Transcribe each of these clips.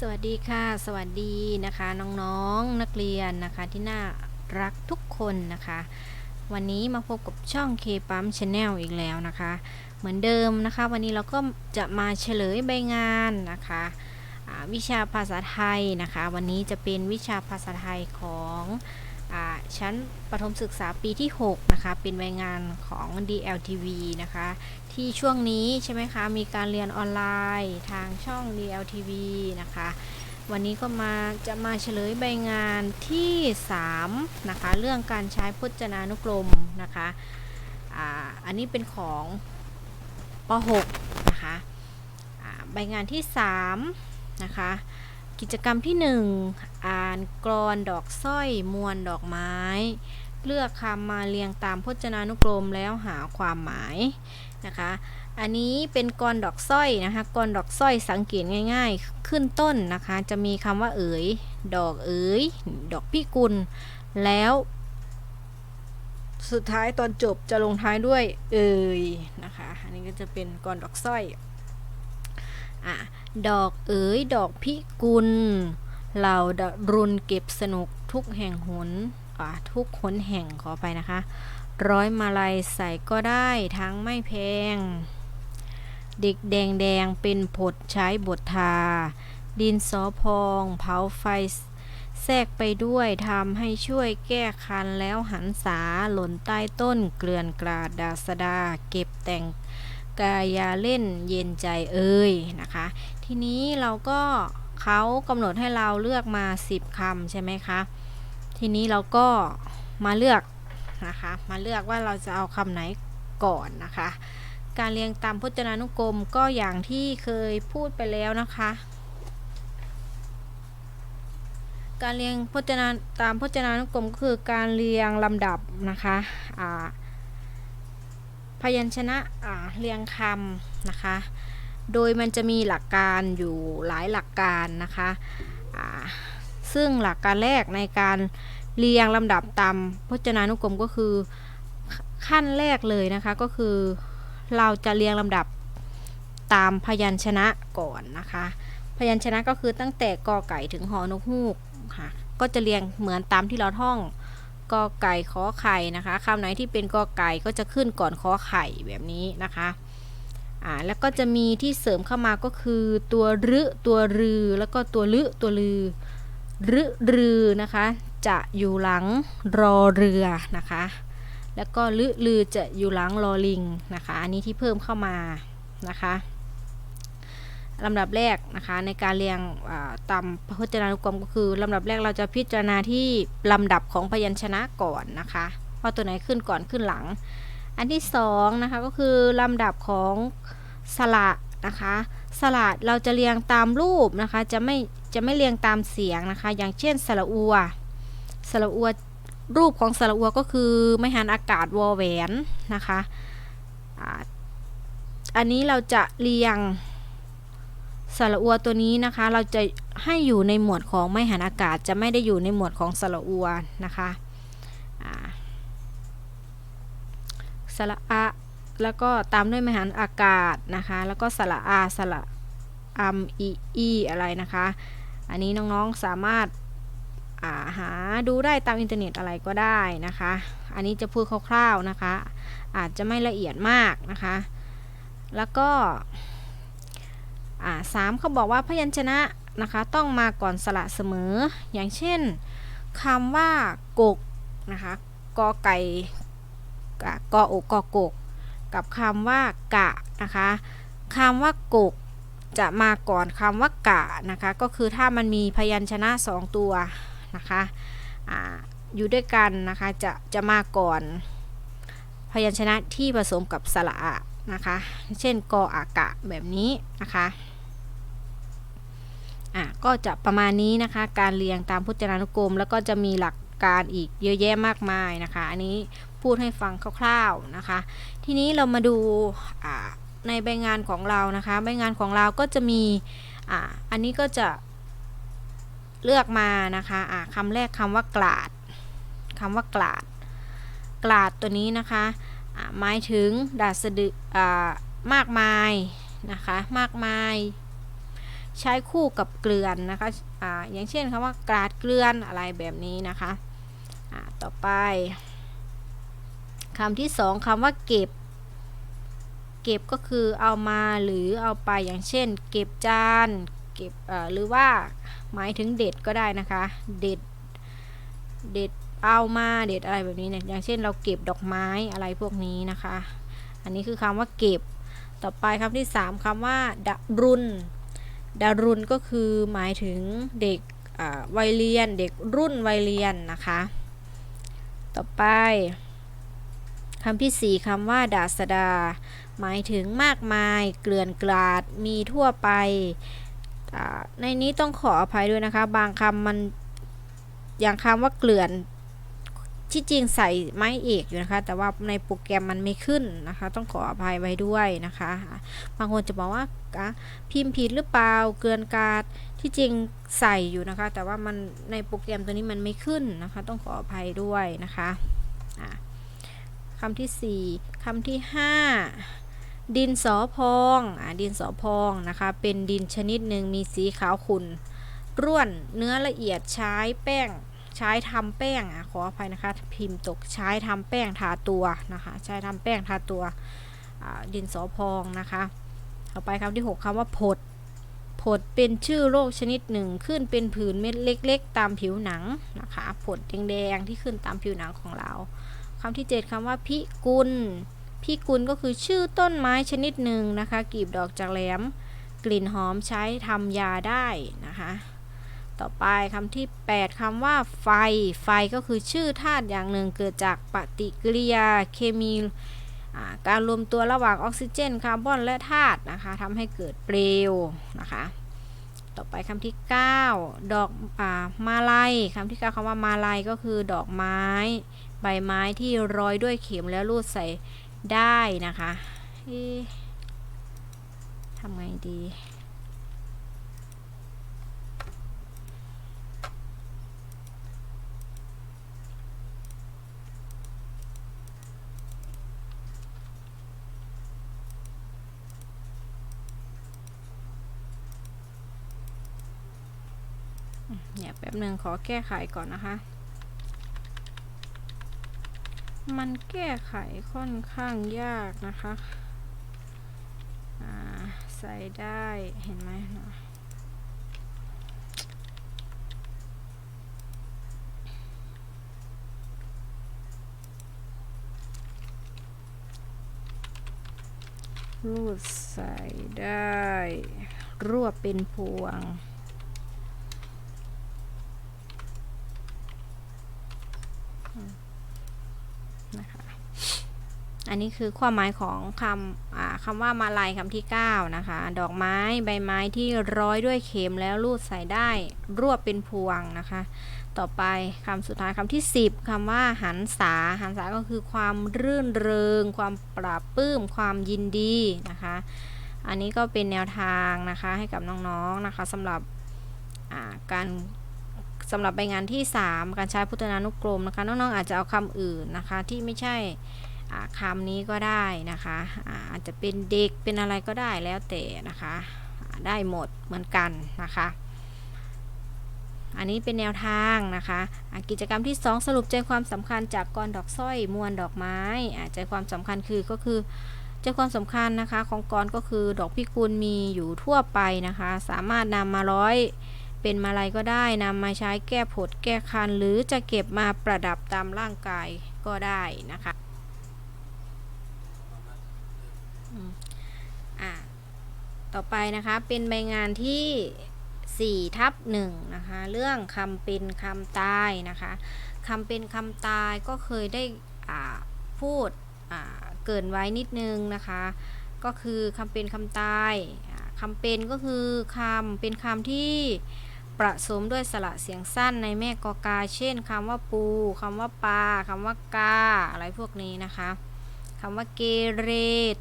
สวัสดีค่ะ สวัสดีนะคะน้องๆนนักเรียนนะคะที่น่ารักทุกคนนะคะ วันนี้มาพบกับช่อง K ปั๊ม Channel อีกแล้วนะคะ เหมือนเดิมนะคะ วันนี้เราก็จะมาเฉลยใบงานนะคะวิชาภาษาไทยนะคะ วันนี้จะเป็นวิชาภาษาไทยของ ชั้นประถมศึกษาปีที่ 6 นะคะ เป็นใบงานของ DLTV นะคะ ที่ช่วงนี้ใช่ไหมคะ มีการเรียนออนไลน์ทางช่อง DLTV นะคะ วันนี้ก็มาจะมาเฉลยใบงานที่ 3 นะคะ เรื่องการใช้พจนานุกรมนะคะอ่าอันนี้เป็นของป .6 นะคะใบงานที่ 3 นะคะ กิจกรรมที่ 1 อ่านกรอนดอกสร้อยมวลดอกไม้ เลือกคำมาเรียงตามพจนานุกรมแล้วหาความหมายนะคะ อันนี้เป็นกรดอกสร้อยนะคะกรดอกสร้อยสังเกตง่าย ๆ ขึ้นต้นนะคะ จะมีคำว่าเอ๋ย ดอกเอ๋ย ดอกพิกุล แล้ว สุดท้ายตอนจบจะลงท้ายด้วยเอ่ยนะคะ อันนี้ก็จะเป็นกรดอกสร้อย อะดอกเอ๋ยดอกพิกุล เหล่าดรุนเก็บสนุกทุกแห่งหนอะทุกหนแห่งขอไปนะคะ ร้อยมาลัยใส่ก็ได้ทั้งไม่แพง เด็กแดงแดงเป็นผดใช้บททา ดินสอพอง เผาไฟแทรกไปด้วยทำให้ช่วยแก้คันแล้วหันษาหล่นใต้ต้นเกลื่อนกลาดดาสดา เก็บแต่ง กายาเล่นเย็นใจเอ่ยนะคะ ทีนี้เราก็เขากำหนดให้เราเลือกมา 10คำใช่ไหมคะ ทีนี้เราก็มาเลือกนะคะ มาเลือกว่าเราจะเอาคำไหนก่อนนะคะ การเรียงตามพจนานุกรมก็อย่างที่เคยพูดไปแล้วนะคะ การเรียงพจนาตามพจนานุกรมก็คือการเรียงลำดับนะคะอ่า ยัญชนะเรียงคำนะคะ โดยมันจะมีหลักการอยู่หลายหลักการนะคะซึ่งหลักการแรกในการเรียงลำดับตามพจนานุกรมก็คือขั้นแรกเลยนะคะก็คือเราจะเรียงลำดับตามพยัญชนะก่อนนะคะ พยัญชนะก็คือตั้งแต่กอไก่ถึงหอนกฮูกค่ะก็จะเรียงเหมือนตามที่เราท่อง กอไก่ขอไข่นะคะคำไหนที่เป็นกอไก่ก็จะขึ้นก่อนขอไข่แบบนี้นะคะอ่าแล้วก็จะมีที่เสริมเข้ามาก็คือตัวรึตัวรือ แล้วก็ตัวลึตัวลือรึรือนะคะจะอยู่หลังรอเรือนะคะ แล้วก็ลึลือจะอยู่หลังลอลิงนะคะ อันนี้ที่เพิ่มเข้ามานะคะ ลำดับแรกนะคะในการเรียงตามพจนานุกรมก็คือลำดับแรกเราจะพิจารณาที่ลำดับของพยัญชนะก่อนนะคะว่าตัวไหนขึ้นก่อนขึ้นหลัง อันที่สองนะคะก็คือลำดับของสระนะคะสระเราจะเรียงตามรูปนะคะจะไม่จะไม่เรียงตามเสียงนะคะ อย่างเช่นสระอัวสระอัวรูปของสระอัวก็คือไม่หันอากาศวอแหวนนะคะอันนี้เราจะเรียง สระอัวตัวนี้นะคะ เราจะให้อยู่ในหมวดของไม่หันอากาศ จะไม่ได้อยู่ในหมวดของสระอัวนะคะสระอะแล้วก็ตามด้วยไม่หันอากาศนะคะ แล้วก็สระอาสระอัมอีอีอะไรนะคะ อันนี้น้องๆสามารถาหาดูได้ตามอินเทอร์เน็ตอะไรก็ได้นะคะ อันนี้จะพูดคร่าวๆนะคะ อาจจะไม่ละเอียดมากนะคะ แล้วก็ สามเขาบอกว่าพยัญชนะนะคะต้องมาก่อนสระเสมอ อย่างเช่นคำว่ากกนะคะกอไก่กออกกอกก กับคำว่ากะนะคะคำว่ากกจะมาก่อนคำว่ากะนะคะก็คือถ้ามันมีพยัญชนะสองตัวนะคะออยู่ด้วยกันนะคะจะจะมาก่อน พยัญชนะที่ผสมกับสระ นะคะ เช่นกออากะแบบนี้นะคะอะก็จะประมาณนี้นะคะ การเรียงตามพจนานุกรม แล้วก็จะมีหลักการอีกเยอะแยะมากมายนะคะ อันนี้พูดให้ฟังคร่าวๆนะคะ ทีนี้เรามาดูในใบงานของเรานะคะ ใบงานของเราก็จะมีอ่าอันนี้ก็จะเลือกมานะคะะคำแรกคำว่ากลาดคำว่ากลาดกลาดตัวนี้นะคะ หมายถึงดาษสดึมากมายนะคะมากมาย ใช้คู่กับเกลือนนะคะออย่างเช่นคำว่ากราดเกลือนอะไรแบบนี้นะคะต่อไปคำที่สองคำว่าเก็บ เก็บก็คือเอามาหรือเอาไปอย่างเช่น เก็บจานเก็บหรือว่าหมายถึงเด็ดก็ได้นะคะ เด็ดเด็ด เอามาเด็ดอะไรแบบนี้เนี่ยอย่างเช่นเราเก็บดอกไม้อะไรพวกนี้นะคะ อันนี้คือคำว่าเก็บ ต่อไปคำที่สามคำว่าดารุนดารุนก็คือหมายถึงเด็กอ่าวัยเรียน เด็กรุ่นวัยเรียนนะคะ ต่อไปคำที่สี่คำว่าดาสดา หมายถึงมากมาย เกลื่อนกลาดมีทั่วไป ในนี้ต้องขออภัยด้วยนะคะ บางคำมันอย่างคำว่าเกลื่อน ที่จริงใส่ไม้เอกอยู่นะคะ แต่ว่าในโปรแกรมมันไม่ขึ้นนะคะ ต้องขออภัยไว้ด้วยนะคะ บางคนจะบอกว่าพิมพ์ผิดหรือเปล่าเกินกาดที่จริงใส่อยู่นะคะ แต่ว่ามันในโปรแกรมตัวนี้มันไม่ขึ้นนะคะ ต้องขออภัยด้วยนะคะะคำที่สี่คำที่ห้าดินสอพองอ่าดินสอพองนะคะ เป็นดินชนิดหนึ่งมีสีขาวขุ่นร่วนเนื้อละเอียดใช้แป้ง ใช้ทำแป้งอะขออภัยนะคะพิมพ์ตกใช้ทำแป้งทาตัวนะคะ ใช้ทำแป้งทาตัวดินสอพองนะคะต่อไปคำที่ 6คำว่าผดผดเป็นชื่อโรคชนิดหนึ่งขึ้นเป็นผื่นเม็ดเล็ก ๆ ตามผิวหนังนะคะผดแดงๆที่ขึ้นตามผิวหนังของเราคำที่ 7คำว่าพิกุลพี่กุลก็คือชื่อต้นไม้ชนิดหนึ่งนะคะกลีบดอกจากแหลม กลิ่นหอมใช้ทำยาได้นะคะ ต่อไปคำที่ 8คำว่าไฟ ไฟก็คือชื่อธาตุอย่างหนึ่งเกิดจากปฏิกิริยาเคมีการรวมตัวระหว่างออกซิเจนคาร์บอนและธาตุนะคะทำให้เกิดเปลวนะคะ ต่อไปคำที่ 9 ดอกอามาลัยคำที่ 9คำว่ามาลัยก็คือดอกไม้ ใบไม้ที่ร้อยด้วยเข็มแล้วรูดใส่ได้นะคะเอ๊ะทำไงดี เนี่ยแป๊บ หนึ่งขอแก้ไขก่อนนะคะ มันแก้ไขค่อนข้างยากนะคะใส่ได้เห็นไหมนะรูดใส่ได้ รวบเป็นพวง นะคะอันนี้คือความหมายของคำคำว่ามาลายคำที่ 9 นะคะ ดอกไม้ใบไม้ที่ร้อยด้วยเข็มแล้วรูดใส่ได้รวบเป็นพวงนะคะ ต่อไปคำสุดท้ายคำที่ 10คำว่าหันษาหันษาก็คือความรื่นเริง ความปราบปื้ม ความยินดีนะคะ อันนี้ก็เป็นแนวทางนะคะให้กับน้องๆนะคะสำหรับการ สำหรับใบงานที่ 3 การใช้พุทธนานุกรมนะคะน้องๆอาจจะเอาคำอื่นนะคะที่ไม่ใช่อ่าคำนี้ก็ได้นะคะอาจจะเป็นเด็กเป็นอะไรก็ได้แล้วแต่นะคะได้หมดเหมือนกันนะคะ อันนี้เป็นแนวทางนะคะกิจกรรมที่ 2 สรุปใจความสำคัญจากกรดอกสร้อยมวลดอกไม้อ่าใจความสำคัญคือก็คือใจความสำคัญนะคะของกรก็คือดอกพิกุลมีอยู่ทั่วไปนะคะ สามารถนำมาร้อย เป็นมาลัยก็ได้นำมาใช้แก้ผดแก้คัน หรือจะเก็บมาประดับตามร่างกายก็ได้นะคะอืมอะต่อไปนะคะเป็นใบงานที่4ทับ1นะคะเรื่องคำเป็นคำตายนะคะคำเป็นคำตายก็เคยได้พูดเกินไว้นิดนึงนะคะ ก็คือคำเป็นคำตาย คำเป็นก็คือคำเป็นคำที่ประสมด้วยสระเสียงสั้นในแม่กอกา เช่นคำว่าปูคำว่าปลาคำว่ากา อะไรพวกนี้นะคะคำว่าเกเร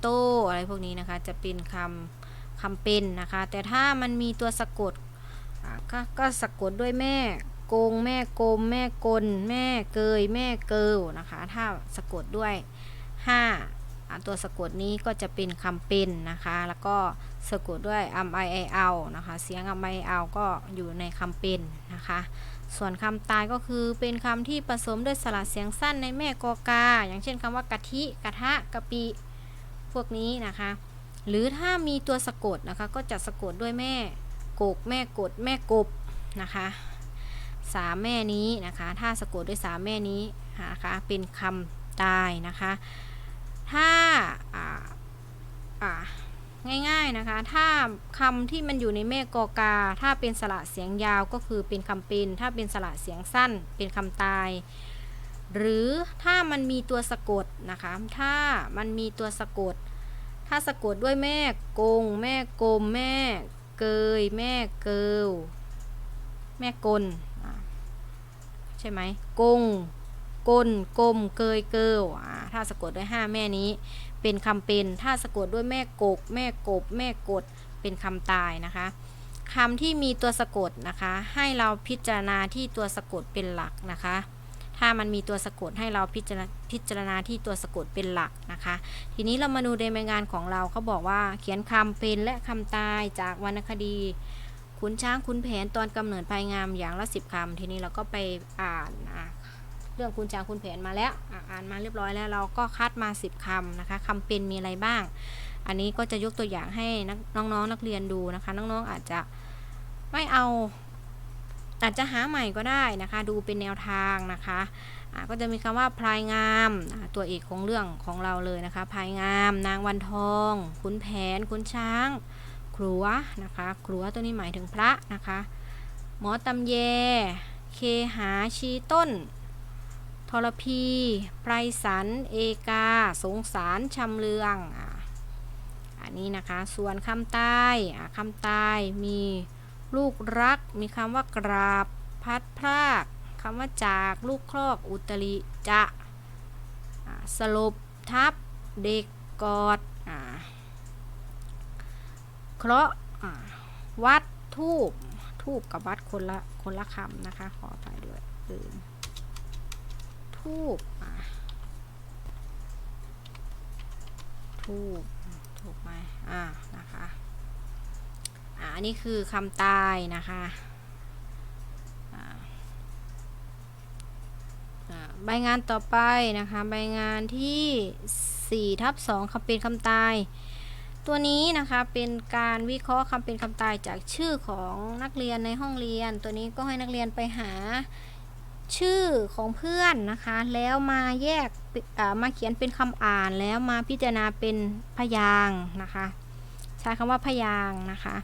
โต อะไรพวกนี้นะคะ จะเป็นคำคำเป็นนะคะ แต่ถ้ามันมีตัวสะกดก็ก็สะกดด้วยแม่กง แม่กลม แม่กล แม่เกย แม่เกิลนะคะ ถ้าสะกดด้วย5อ่าตัวสะกดนี้ก็จะเป็นคำเป็นนะคะ แล้วก็ สะกดด้วยอัมไอไอเอานะคะ เสียงอัมไอเอาก็อยู่ในคำเป็นนะคะ ส่วนคำตายก็คือเป็นคำที่ผสมด้วยสระเสียงสั้นในแม่กอกา อย่างเช่นคำว่ากะทิ กระทะกะปิ พวกนี้นะคะ หรือถ้ามีตัวสะกดนะคะ ก็จะสะกดด้วยแม่กกแม่กด แม่กบนะคะสามแม่นี้นะคะ ถ้าสะกดด้วยสามแม่นี้นะคะ เป็นคำตายนะคะ ถ้าอ่าอ่า ง่ายๆนะคะ ถ้าคำที่มันอยู่ในแม่กอกา ถ้าเป็นสระเสียงยาวก็คือเป็นคำเป็น ถ้าเป็นสระเสียงสั้น เป็นคำตาย หรือถ้ามันมีตัวสะกดนะคะ ถ้ามันมีตัวสะกด ถ้าสะกดด้วยแม่กง แม่กลมแม่เกย แม่เกลแม่กลใช่ไหมกง กลกลมเกยเกิลถ้าสะกดด้วยห้าแม่นี้ เป็นคำเป็นถ้าสะกดด้วยแม่กก แม่กบ แม่กดเป็นคำตายนะคะคำที่มีตัวสะกดนะคะ ให้เราพิจารณาที่ตัวสะกดเป็นหลักนะคะ ถ้ามันมีตัวสะกดให้เราพิจารณาพิจารณาที่ตัวสะกดเป็นหลักนะคะ ทีนี้เรามาดูในรายงานของเราเขาบอกว่าเขียนคำเป็นและคำตายจากวรรณคดีขุนช้างขุนแผนตอนกำเนิดภายงามอย่างละสิบคำทีนี้เราก็ไปอ่านอะ เรื่องขุนช้างขุนแผนมาแล้วอ่านมาเรียบร้อยแล้วเราก็คัดมาสิบคำนะคะคำเป็นมีอะไรบ้าง อันนี้ก็จะยกตัวอย่างให้น้องๆนักเรียนดูนะคะ น้องๆอาจจะไม่เอาอาจจะหาใหม่ก็ได้นะคะ ดูเป็นแนวทางนะคะะก็จะมีคำว่าพลายงามตัวเอกของเรื่องของเราเลยนะคะพลายงาม นางวันทองขุนแผนขุนช้างครัวนะคะครัวตัวนี้หมายถึงพระนะคะ หมอตำแยเคหาชีต้น รพีไพรสัน เอกา สงสารชำเลืองอะอันนี้นะคะ ส่วนคำใต้อะคำใต้มีลูกรัก มีคำว่ากราบ พัดพรากคำว่าจากลูกครอกอุตริจะะสลบทับ เด็กกอดอเคราะห์วัดทูบทูบกับวัดคนละคนละคำนะคะ ขอไปด้วยลืม ทูบทูบถูกไหมอ่านะคะอ่าอันนี้คือคำตายนะคะใบงานต่อไปนะคะใบงานที่4ทับ2คำเป็นคำตาย ตัวนี้นะคะเป็นการวิเคราะห์คำเป็นคำตายจากชื่อของนักเรียนในห้องเรียน ตัวนี้ก็ให้นักเรียนไปหา ชื่อของเพื่อนนะคะ แล้วมาแยกมาเขียนเป็นคำอ่านแล้วมาพิจารณาเป็นพยางนะคะ ใช้คำว่าพยางนะคะ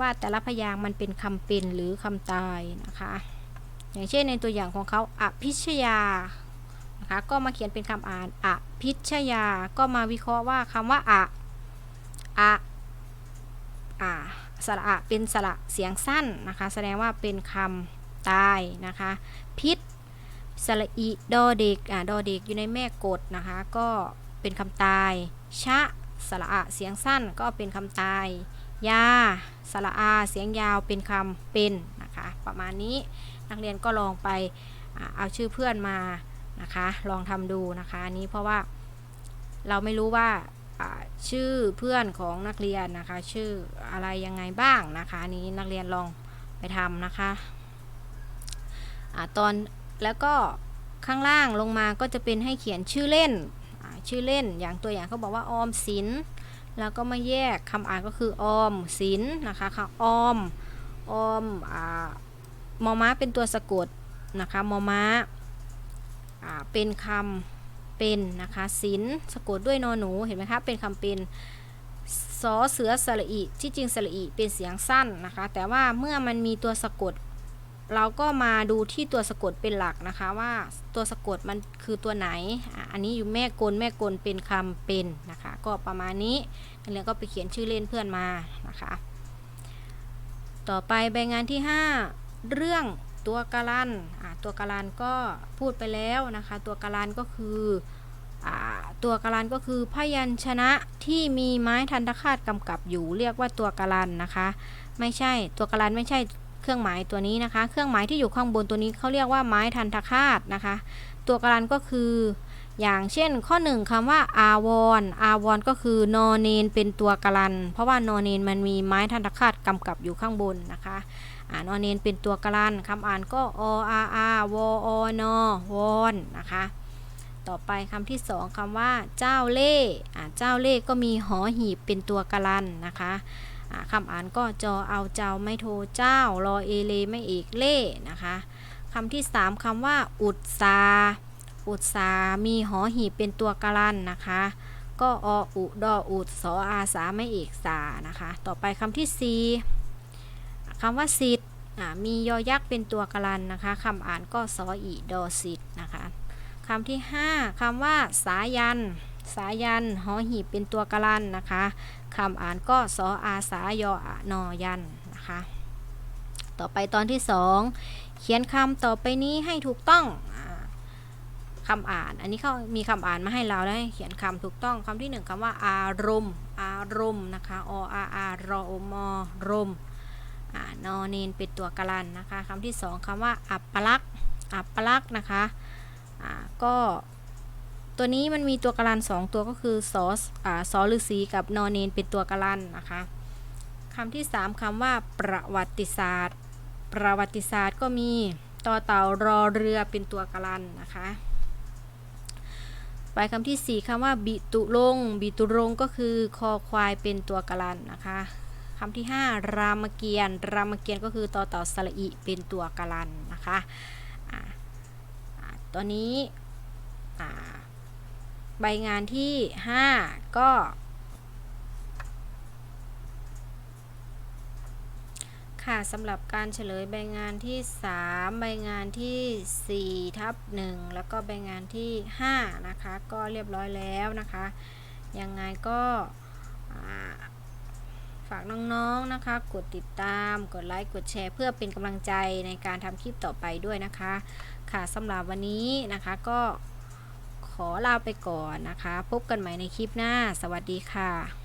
ว่าแต่ละพยางมันเป็นคำเป็นหรือคำตายนะคะ อย่างเช่นในตัวอย่างของเขาอภิชยานะคะก็มาเขียนเป็นคำอ่านอภิชยา ก็มาวิเคราะห์ว่าคำว่าอะอะอ่าสระอะเป็นสระเสียงสั้นนะคะ แสดงว่าเป็นคำ ตายนะคะ พิษสระอีดอเด็กอ่าดอเด็กอยู่ในแม่กดนะคะ ก็เป็นคำตาย ชะสระอะเสียงสั้นก็เป็นคำตาย ยาสระอาเสียงยาวเป็นคำเป็นนะคะ ประมาณนี้นักเรียนก็ลองไปอเอาชื่อเพื่อนมานะคะ ลองทำดูนะคะอันนี้เพราะว่าเราไม่รู้ว่าอ่าชื่อเพื่อนของนักเรียนนะคะ ชื่ออะไรยังไงบ้างนะคะอันนี้นักเรียนลองไปทำนะคะ อ่าตอนแล้วก็ข้างล่างลงมาก็จะเป็นให้เขียนชื่อเล่นชื่อเล่นอย่างตัวอย่างเขาบอกว่าออมสินแล้วก็มาแยกคำอ่านก็คือออมสินนะคะค่ะออมออมอ่ามอม้าเป็นตัวสะกดนะคะมอม้าอ่าเป็นคำเป็นนะคะศิลสะกดด้วยนอหนูเห็นไหมคะเป็นคำเป็นสอเสือสระอีที่จริงสระอีเป็นเสียงสั้นนะคะแต่ว่าเมื่อมันมีตัวสะกด เราก็มาดูที่ตัวสะกดเป็นหลักนะคะว่าตัวสะกดมันคือตัวไหน อันนี้อยู่แม่กลแม่กลเป็นคำเป็นนะคะ ก็ประมาณนี้นักเรียนก็ไปเขียนชื่อเล่นเพื่อนมานะคะ ต่อไปใบงานที่ 5 เรื่องตัวการันตัวการันก็พูดไปแล้วนะคะ ตัวการันก็คืออตัวการันก็คือพยัญชนะที่มีไม้ทันตคาตกำกับอยู่ เรียกว่าตัวการันนะคะ ไม่ใช่ตัวการันไม่ใช่ เครื่องหมายตัวนี้นะคะ เครื่องหมายที่อยู่ข้างบนตัวนี้เขาเรียกว่าไม้ทันตคาตนะคะ ตัวการันก็คือ อย่างเช่นข้อ 1คำว่าอาวรอาวรก็คือนอเนนเป็นตัวกรัน เพราะว่านอเนนมันมีไม้ทันตคาตกำกับอยู่ข้างบนนะคะอ่านอเนนเป็นตัวกรันคำอ่านก็ออาอาวออนอวอนนะคะต่อไปคำที่สองคำว่าเจ้าเล่ห์อ่าเจ้าเล่ห์ก็มีหอหีบเป็นตัวกรันนะคะ คำอ่านก็จอเอาเจ้าไม่โทเจ้ารอเอเลไม่เอกเล่นะคะคำที่สามคำว่า อุตสาอุตสามีหอหีบเป็นตัวกรันนะคะ ก็ออุดออุดสออาสาไม่เอกสานะคะ ต่อไปคำที่สี่คำว่าสิทธิ์มียอยักษ์เป็นตัวกรันนะคะคำอ่านก็สออีดอสิทธิ์นะคะคำที่ 5คำว่าสายัน สายัน หอหีบเป็นตัวกรันนะคะคำอ่านก็สออาสายออนอยันนะคะ ต่อไปตอนที่ 2 เขียนคำต่อไปนี้ให้ถูกต้องอาคำอ่าน อันนี้เขามีคำอ่านมาให้เราแล้เขียนคำถูกต้องคำที่1คำว่า อารมณ์อารมณ์นะคะออาอารอมอรมอ่านเนนเป็นตัวกรันนะคะคำที่ 2คำว่า อัปลักษณ์อัปลักษณ์นะคะก็ ตัวนี้มันมีตัวกรันสองตัวก็คือสอสอ่าสอฤาษีกับนอนเนนเป็นตัวกรันนะคะคำที่ 3คำว่า ประวัติศาสตร์ ประวัติศาสตร์ก็มีต่อเต่ารอเรือเป็นตัวกรันนะคะไปคำที่ 4คำว่า บิตุลงบิตุรงก็คือคอควายเป็นตัวกรันนะคะคำที่ 5 รามเกียรติ์รามเกียรติ์ก็คือต่อเต่าสระอิเป็นตัวกรันนะคะตอนนี้ ใบงานที่ 5 ก็ ค่ะสำหรับการเฉลยใบงานที่ 3 ใบงานที่ 4 ทับ 1 แล้วก็ใบงานที่ 5 นะคะ ก็เรียบร้อยแล้วนะคะ ยังไงก็ฝากน้องๆ นะคะ กดติดตาม กดไลค์ กดแชร์ เพื่อเป็นกำลังใจในการทำคลิปต่อไปด้วยนะคะ ค่ะสำหรับวันนี้นะคะก็ ขอลาไปก่อนนะคะ พบกันใหม่ในคลิปหน้า สวัสดีค่ะ